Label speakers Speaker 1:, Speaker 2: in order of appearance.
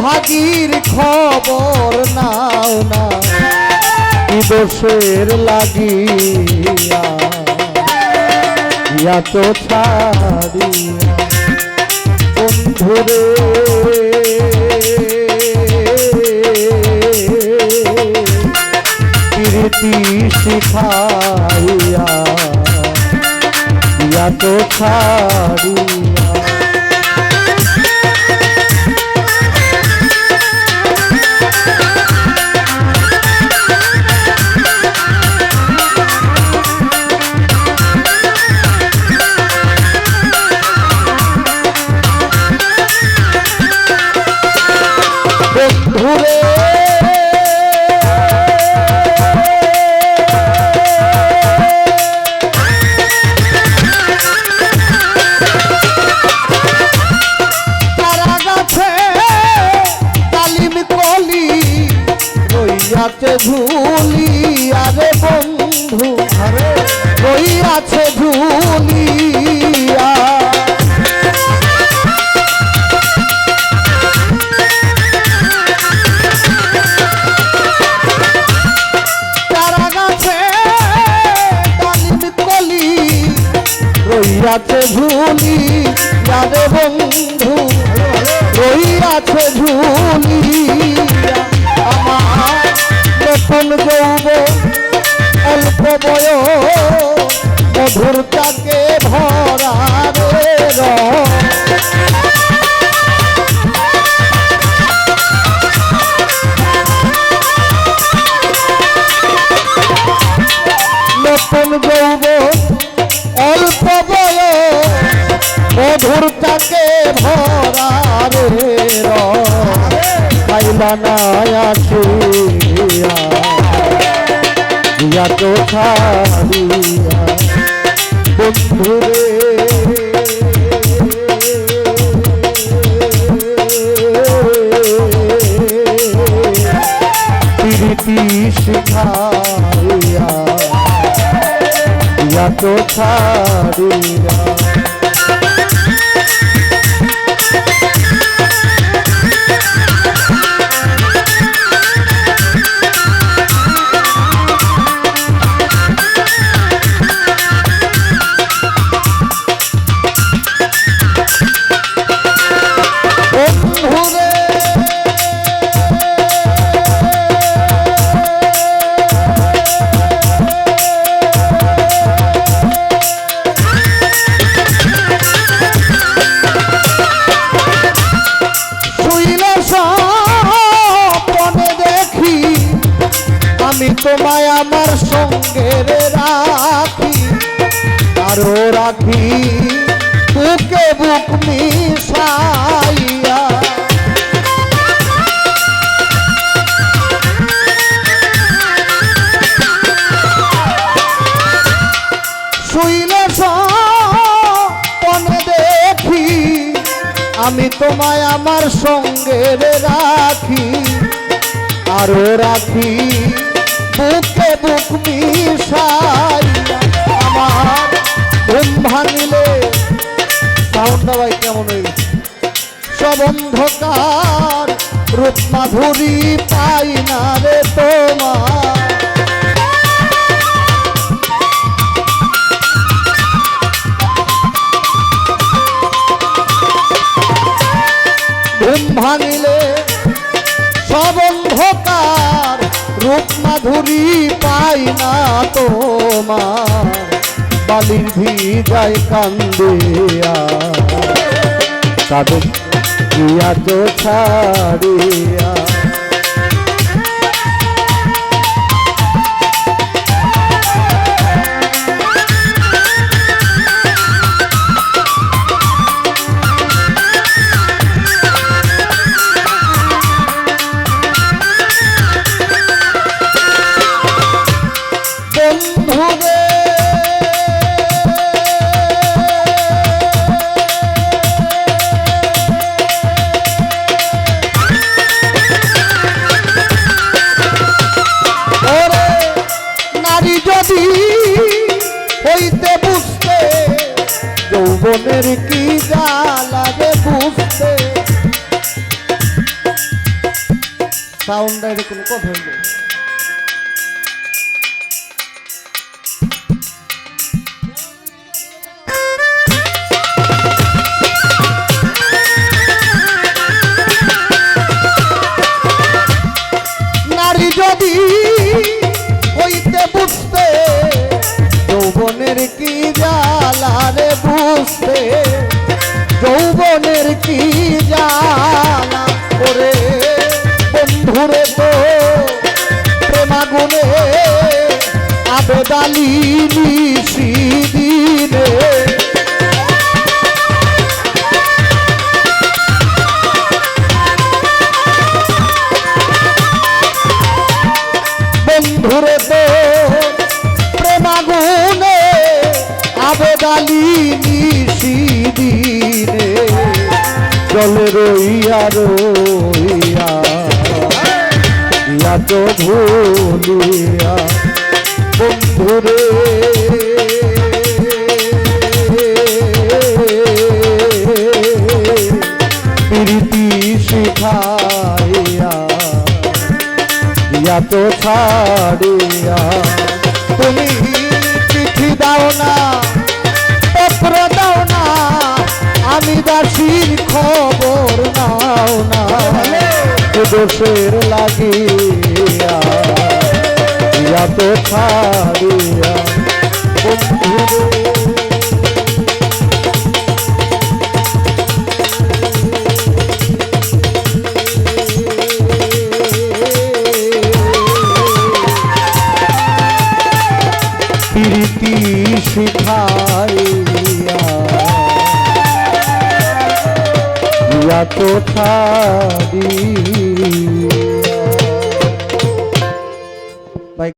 Speaker 1: ভাগির খবর নাও না দোষের লাগিয়া, ইয়া তো ছাড়িয়া। বন্ধুরে, কীর্তি শিখাইয়া, ইয়া তো ছাড়িয়া। রইয়াছে ঝুলিয়া রইয়াছে ঝুলি। যাবে বন্ধু রইয়াছে ঝুলি। আমার নতুন যৌব বয় মধুর তাকে ভরা রে নতুন যৌব অল্প বয় মধুর তাকে ভরা রে আসিয়া ইয়া তো ছাড়িয়া। বন্ধুরে প্রীতি শিখাইয়া। ইয়া ছাড়িয়া। তোমায় আমার সঙ্গে রাখি, আরও রাখি, বুকে বুক মিশাইয়া। শুইলে স্বপ্নে দেখি, আমি তোমায় আমার সঙ্গে রাখি, আরও রাখি। বুকে বুক মিশাই আমার ঘুম ভাঙিলে। সাউন্ডটা ভাই কেমন হয়ে সব অন্ধকার, রূপ মাধুরী পাই না রে তোমার। ভাঙিলে সব মাধুরী পাই না তোমার। বালির ভিজায় কান্দে তাদের দিয়া তো ছাড়িয়া? সাউন্ডটা এরকম কথা যদি কি বুঝতে? যৌবনের কি জ্বালা আবেদালি নিশি দিনে বন্ধুরে তো প্রেমাগুনে আবেদালি নিশি দিনে জলে রইয়া রইয়া। তো ভুলিয়া বন্ধুরে। প্রীতি শিখাইয়া ইয়া তো ছাড়িয়া তুমি চিঠি দাও না। শিখাইয়া। কোথা দিয়ে